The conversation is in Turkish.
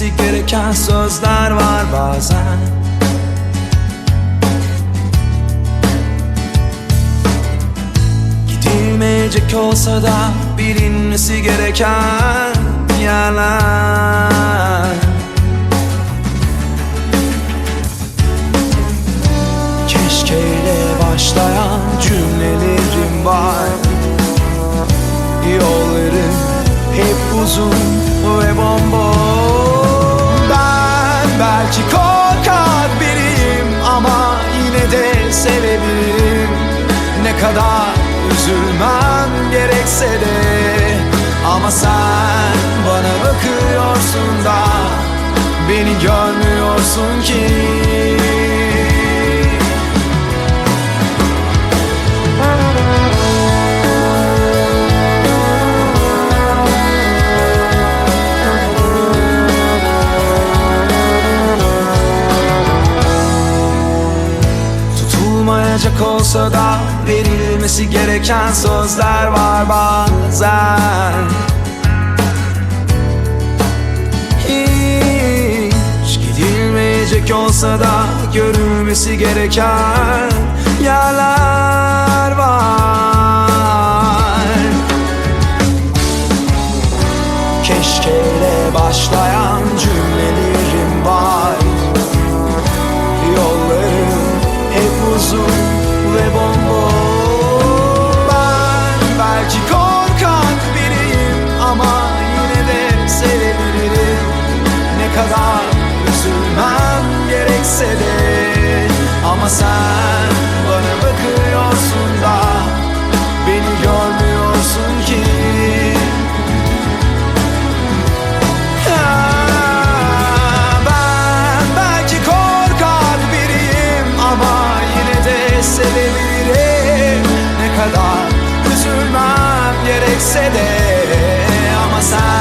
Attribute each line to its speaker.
Speaker 1: gereken sözler var bazen. Gidilmeyecek olsa da bilinmesi gereken yerler. Keşkeyle başlayan cümlelerim var. Yollarım hep uzun belki korkak biriyim ama yine de sevebilirim Ne kadar üzülmem gerekse de Ama sen bana bakıyorsun da Beni görmüyorsun ki Olsa da verilmesi gereken sözler var bazen. Hiç gidilmeyecek olsa da görülmesi gereken yerler var. Keşkeyle başlayan cümlelerim var belki korkak biriyim ama yine de sevebilirim. Ne kadar üzülmem gerekse de. Ama sen bana bakıyorsun da Beni görmüyorsun ki. Ben gerekse de. Ama sen